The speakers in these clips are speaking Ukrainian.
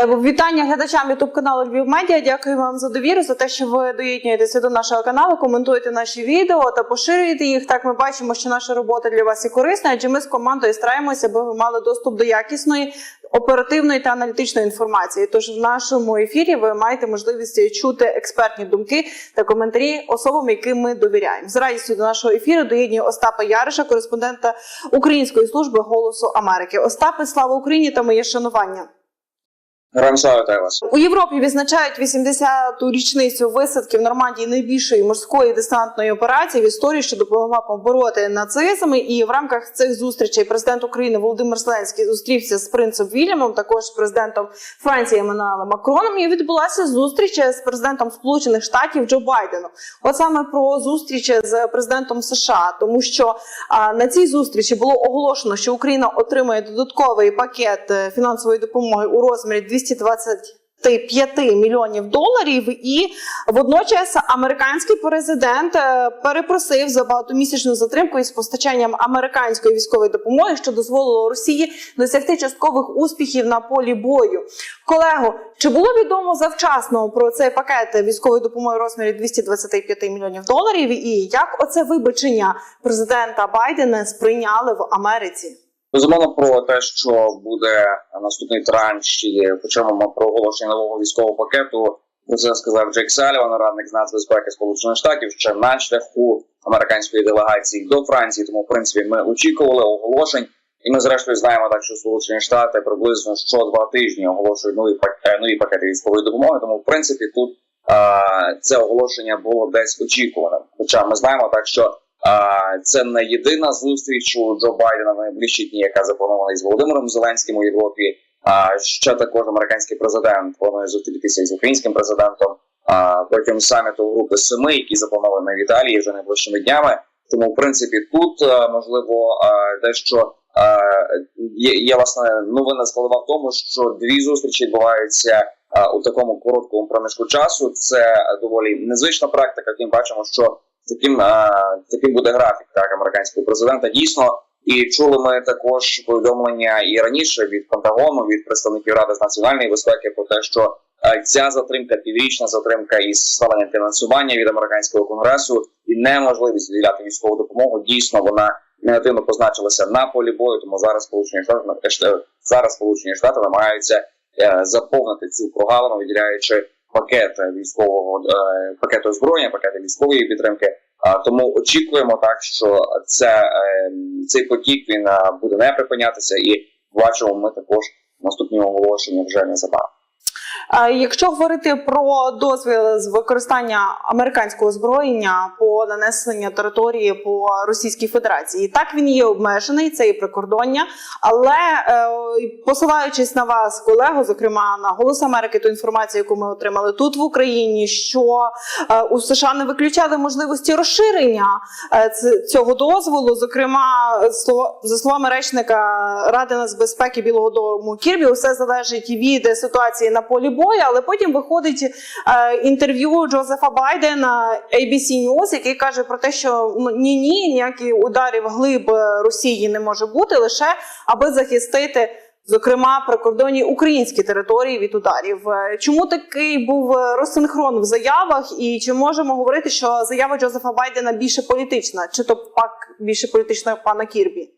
Е, Вітання глядачам Ютуб каналу Львів Медіа. Дякую вам за довіру, за те, що ви доєднуєтеся до нашого каналу, коментуєте наші відео та поширюєте їх. Так ми бачимо, що наша робота для вас є корисна, адже ми з командою стараємося, аби ви мали доступ до якісної, оперативної та аналітичної інформації. Тож в нашому ефірі ви маєте можливість чути експертні думки та коментарі особам, яким ми довіряємо. З радістю до нашого ефіру доєднує Остапа Яриша, кореспондента Української служби Голосу Америки. Остапе, слава Україні та моє шанування. Вас. У Європі відзначають 80-ту річницю висадки в Нормандії найбільшої морської десантної операції в історії, що допомогла побороти нацизм. І в рамках цих зустрічей президент України Володимир Зеленський зустрівся з принцем Вільямом, також президентом Франції Еммануелем Макроном. І відбулася зустріч з президентом Сполучених Штатів Джо Байденом. От саме про зустріч з президентом США, тому що а, на цій зустрічі було оголошено, що Україна отримає додатковий пакет е, фінансової допомоги у розмірі 225 мільйонів доларів, і водночас американський президент е, перепросив за багатомісячну затримку із постачанням американської військової допомоги, що дозволило Росії досягти часткових успіхів на полі бою. Колего, чи було відомо завчасно про цей пакет військової допомоги в розмірі 225 мільйонів доларів? І як оце вибачення президента Байдена сприйняли в Америці? Безумовно про те, що буде наступний транш, і ми про оголошення нового військового пакету. Про це сказав Джейк Саліван, радник з нацбезпеки Сполучених Штатів, ще на шляху американської делегації до Франції. Тому, в принципі, ми очікували оголошень, і ми зрештою знаємо так, що Сполучені Штати приблизно що два тижні оголошують нові пакети, нові пакети військової допомоги. Тому, в принципі, тут а, це оголошення було десь очікуваним. Хоча ми знаємо так, що це не єдина зустріч у Джо Байдена на найближчі дні, яка запланована із Володимиром Зеленським у Європі. А ще також американський президент планує зустрітися із українським президентом протягом саміту групи семи, які заплановані в Італії вже найближчими днями. Тому, в принципі, тут можливо дещо є, є власне новина складова в тому, що дві зустрічі відбуваються у такому короткому проміжку часу. Це доволі незвична практика. Втім, бачимо, що таким а, таким буде графік так американського президента. Дійсно, і чули ми також повідомлення і раніше від Пентагону, від представників ради з національної безпеки про те, що ця затримка, піврічна затримка із схваленням фінансування від американського конгресу і неможливість виділяти військову допомогу. Дійсно, вона негативно позначилася на полі бою. Тому зараз сполучені штати е, зараз сполучені штати намагаються е, заповнити цю прогалину, виділяючи пакет військового е, пакету озброєння, пакети військової підтримки. Тому очікуємо так, що це е, цей потік він е, буде не припинятися, і бачимо ми також наступні оголошення вже незабаром. Якщо говорити про дозвіл з використання американського озброєння по нанесенню території по Російській Федерації, так він є обмежений, це і прикордоння. Але е, посилаючись на вас, колего, зокрема на голос Америки, ту інформацію, яку ми отримали тут в Україні, що е, у США не виключали можливості розширення е, цього дозволу. Зокрема, за словами речника Ради нацбезпеки Білого Дому Кірбі, все залежить від ситуації на полі бою. Але потім виходить е, інтерв'ю Джозефа Байдена ABC News, який каже про те, що ні, ні, ніяких ударів глиб е, Росії не може бути лише аби захистити. Зокрема, прикордонні українські території від ударів. Е, Чому такий був розсинхрон в заявах, і чи можемо говорити, що заява Джозефа Байдена більше політична, чи то пак більше політична пана Кірбі?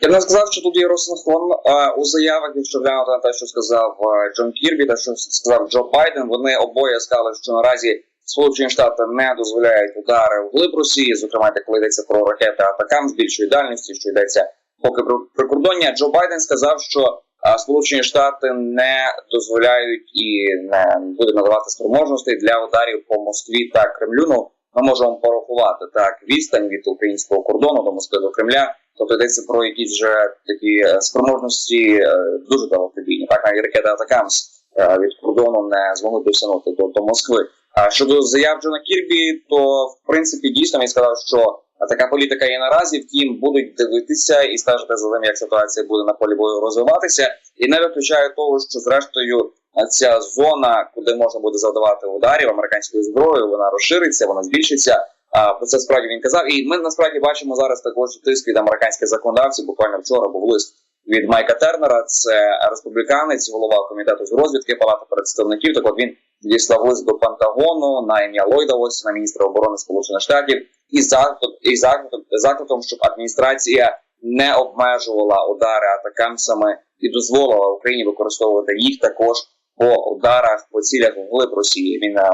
Я б не сказав, що тут є розсинхрон е, у заявах, якщо глянути на те, що сказав е, Джон Кірбі, та що сказав Джо Байден. Вони обоє сказали, що наразі Сполучені Штати не дозволяють удари в глиб Росії, зокрема, коли йдеться про ракети атакам з більшої дальності, що йдеться поки про прикордоння. Джо Байден сказав, що е, Сполучені Штати не дозволяють і не будуть надавати спроможностей для ударів по Москві та Кремлю. Ну, ми можемо порахувати так відстань від українського кордону до Москви до Кремля. Тобто йдеться про якісь вже такі е, спроможності е, дуже далекобійні. Так навіть ракета Атакамс е, від кордону не змогли досягнути до, до Москви. А щодо заяв Джона Кірбі, то в принципі дійсно він сказав, що така політика є наразі. Втім, будуть дивитися і стежити за тим, як ситуація буде на полі бою розвиватися, і не виключає того, що зрештою ця зона, куди можна буде завдавати ударів американською зброєю, вона розшириться, вона збільшиться. А про це справді він казав. І ми насправді бачимо зараз також тиск від американських законодавців. Буквально вчора був лист від Майка Тернера. Це республіканець, голова комітету з розвідки Палати представників. Так от він діслав лист до Пентагону на ім'я Ллойда Остіна, міністра оборони Сполучених Штатів, і заклик, і закликом, закликом, щоб адміністрація не обмежувала удари атакамсами і дозволила Україні використовувати їх також по ударах по цілях вглиб Росії. Він е,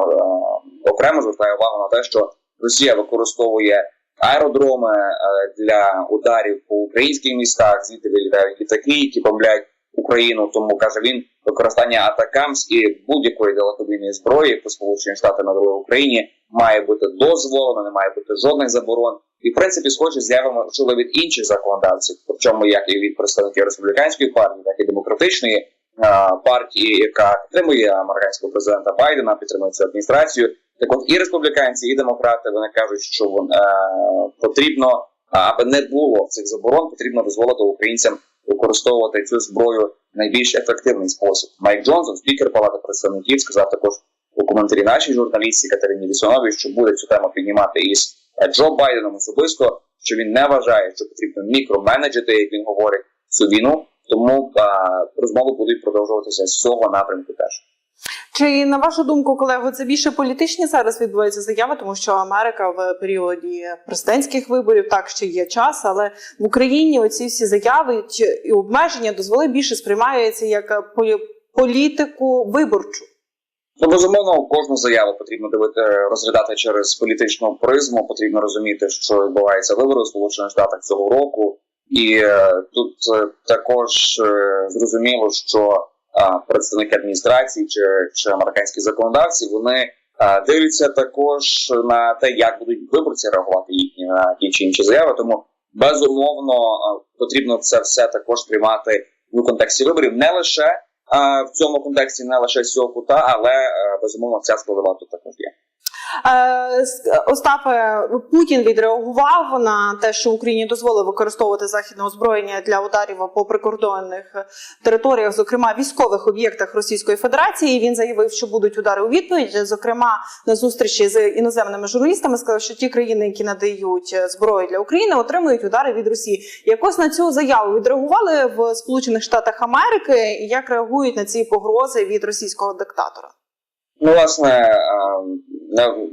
окремо звертає увагу на те, що Росія використовує аеродроми е, для ударів по українських містах, звідти вилітають літаки, які бомблять Україну. Тому каже він, використання атакамс і будь-якої далекобійної зброї, яку Сполучені Штати надали Україні, має бути дозволено, не має бути жодних заборон. І в принципі, схожі заяви ми чули від інших законодавців, причому як і від представників республіканської партії, так і демократичної е, партії, яка підтримує американського президента Байдена, підтримує цю адміністрацію. Так от і республіканці, і демократи вони кажуть, що вон, е, потрібно, аби не було цих заборон, потрібно дозволити українцям використовувати цю зброю в найбільш ефективний спосіб. Майк Джонсон, спікер Палати представників, сказав також у коментарі нашій журналістці Катерині Лісоновій, що буде цю тему піднімати із е, Джо Байденом особисто, що він не вважає, що потрібно мікроменеджити, як він говорить, цю війну. Тому а, розмови будуть продовжуватися з цього напрямку теж. Чи на вашу думку, колего, це більше політичні зараз відбуваються заяви, тому що Америка в періоді президентських виборів так ще є час, але в Україні оці всі заяви чи і обмеження дозволи більше сприймаються як політику виборчу. Ну, безумовно, кожну заяву потрібно дивити, розглядати через політичну призму. Потрібно розуміти, що відбувається вибори у Сполучених Штатах цього року, і е, тут е, також е, зрозуміло, що а, представники адміністрації чи, чи американські законодавці вони дивляться також на те, як будуть виборці реагувати їхні на ті чи інші заяви. Тому безумовно а, потрібно це все також приймати в контексті виборів, не лише в цьому контексті, не лише з цього кута, але е, безумовно ця складова тут також є. Е, Остапе Путін відреагував на те, що Україні дозволили використовувати західне озброєння для ударів по прикордонних територіях, зокрема військових об'єктах Російської Федерації. Він заявив, що будуть удари у відповідь. Зокрема, на зустрічі з іноземними журналістами сказав, що ті країни, які надають зброю для України, отримують удари від Росії. Якось на цю заяву відреагували в Сполучених Штатах Америки. Як реагують на ці погрози від російського диктатора? Ну, власне, е, не,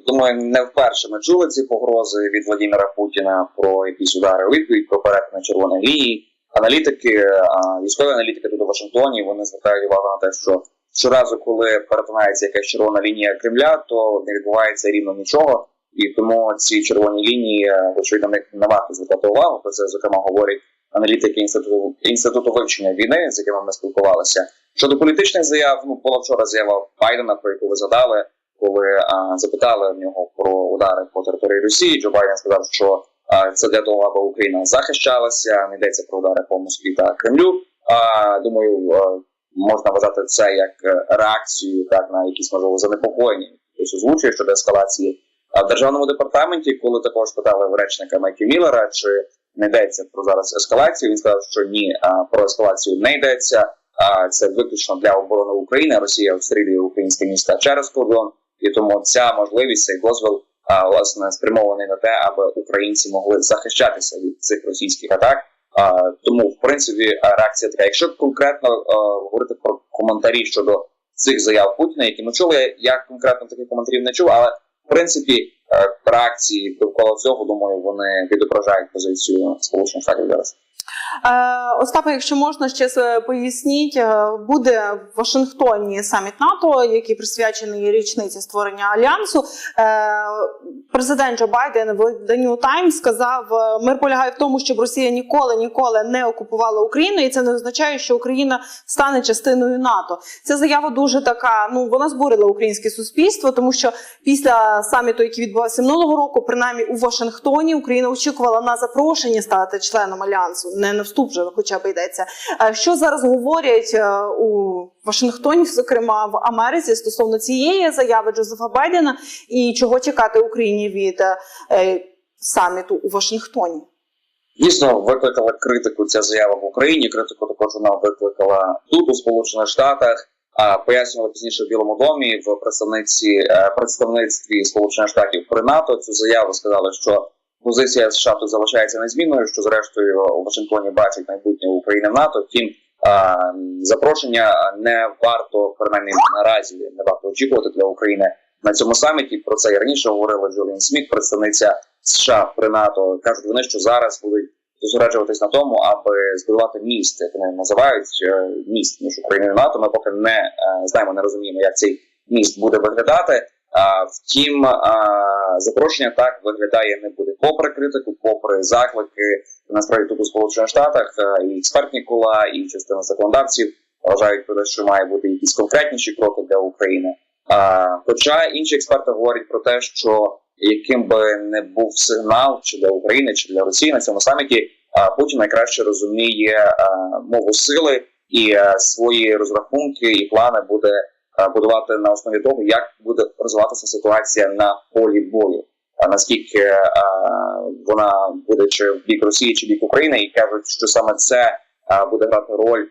думаю, не вперше ми чули ці погрози від Владимира Путіна про якісь удари у відповідь, про перетини червоної лінії. Аналітики, військові аналітики тут у Вашингтоні, вони звертають увагу на те, що щоразу, коли перетинається якась червона лінія Кремля, то не відбувається рівно нічого. І тому ці червоні лінії, е, очевидно, не варто звертати увагу. Про це зокрема говорять аналітики інституту інституту вивчення війни, з якими ми спілкувалися. Щодо політичних заяв, ну була вчора заява Байдена, про яку ви згадали, коли а, запитали в нього про удари по території Росії. Джо Байден сказав, що а, це для того, аби Україна захищалася. Не йдеться про удари по Москві та Кремлю. А, думаю, а, можна вважати це як е, реакцію так на якісь можливо занепокоєння, якось озвучує щодо ескалації. А в державному департаменті, коли також питали речника Майкі Міллера, чи не йдеться про зараз ескалацію, він сказав, що ні, а, про ескалацію не йдеться. А це виключно для оборони України. Росія обстрілює українські міста через кордон, і тому ця можливість цей дозвіл власне спрямований на те, аби українці могли захищатися від цих російських атак. Тому, в принципі, реакція така. Якщо конкретно говорити про коментарі щодо цих заяв Путіна, які ми чули, я конкретно таких коментарів не чув, але в принципі реакції довкола цього, думаю, вони відображають позицію Сполучених Штатів зараз. Е, Остапе, якщо можна ще поясніть, е, буде в Вашингтоні саміт НАТО, який присвячений річниці створення альянсу. Е, Президент Джо Байден в виданню Таймс сказав: мир полягає в тому, щоб Росія ніколи ніколи не окупувала Україну, і це не означає, що Україна стане частиною НАТО. Ця заява дуже така. Ну вона збурила українське суспільство, тому що після саміту, який відбувався минулого року, принаймні у Вашингтоні, Україна очікувала на запрошення стати членом альянсу, не на вступ же, хоча б йдеться. Е, Що зараз говорять е, у Вашингтоні, зокрема в Америці, стосовно цієї заяви Джозефа Байдена, і чого чекати Україні від е, саміту у Вашингтоні? Дійсно викликала критику ця заява в Україні. Критику також вона викликала тут у Сполучених Штатах. А пояснювала пізніше в Білому домі в представниці представництві Сполучених Штатів при НАТО цю заяву сказали, що позиція США тут залишається незмінною, що зрештою у Вашингтоні бачить майбутнє України в НАТО. Втім, запрошення не варто принаймні наразі не варто очікувати для України на цьому саміті. Про це і раніше говорила Джуліан Сміт, представниця США при НАТО. кажуть вони, що зараз будуть зосереджуватись на тому, аби збудувати міст, як вони називають е, міст між Україною і НАТО. Ми поки не е, знаємо, не розуміємо, як цей міст буде виглядати. Втім, запрошення так виглядає не буде. Попри критику, попри заклики насправді тут у Сполучених Штатах і експертні кола, і частина законодавців вважають про те, що має бути якісь конкретніші кроки для України. Хоча інші експерти говорять про те, що яким би не був сигнал чи для України, чи для Росії на цьому саміті, Путін найкраще розуміє мову сили і свої розрахунки і плани буде будувати на основі того, як буде розвиватися ситуація на полі бою. А наскільки а, вона буде чи в бік Росії, чи в бік України, і кажуть, що саме це а, буде грати роль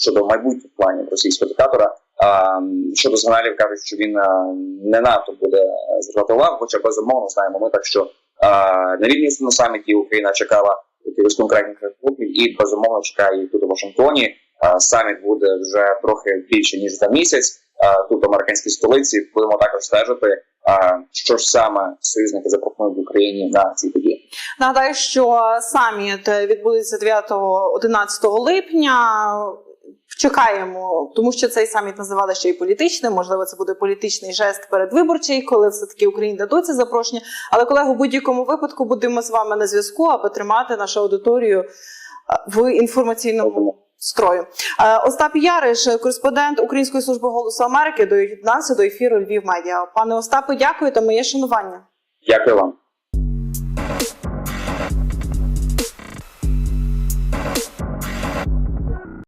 щодо майбутніх планів російського диктатора. А, щодо сигналів кажуть, що він а, не НАТО буде е, звертати увагу, хоча безумовно знаємо ми так, що а, на Вільнюському саміті Україна чекала якихось конкретних кроків і безумовно чекає і тут у Вашингтоні. Саміт буде вже трохи більше ніж за місяць. Тут в американській столиці будемо також стежити, що ж саме союзники запропонують Україні на цій події. Нагадаю, що саміт відбудеться 9-11 липня. Чекаємо, тому що цей саміт називали ще й політичним. Можливо, це буде політичний жест передвиборчий, коли все таки Україні дадуть це запрошення. Але колеги, у будь-якому випадку будемо з вами на зв'язку, аби тримати нашу аудиторію в інформаційному строю. Е, Остап Яриш, кореспондент Української служби голосу Америки, доєднався до ефіру Львів Медіа. Пане Остапе, дякую та моє шанування. Дякую вам.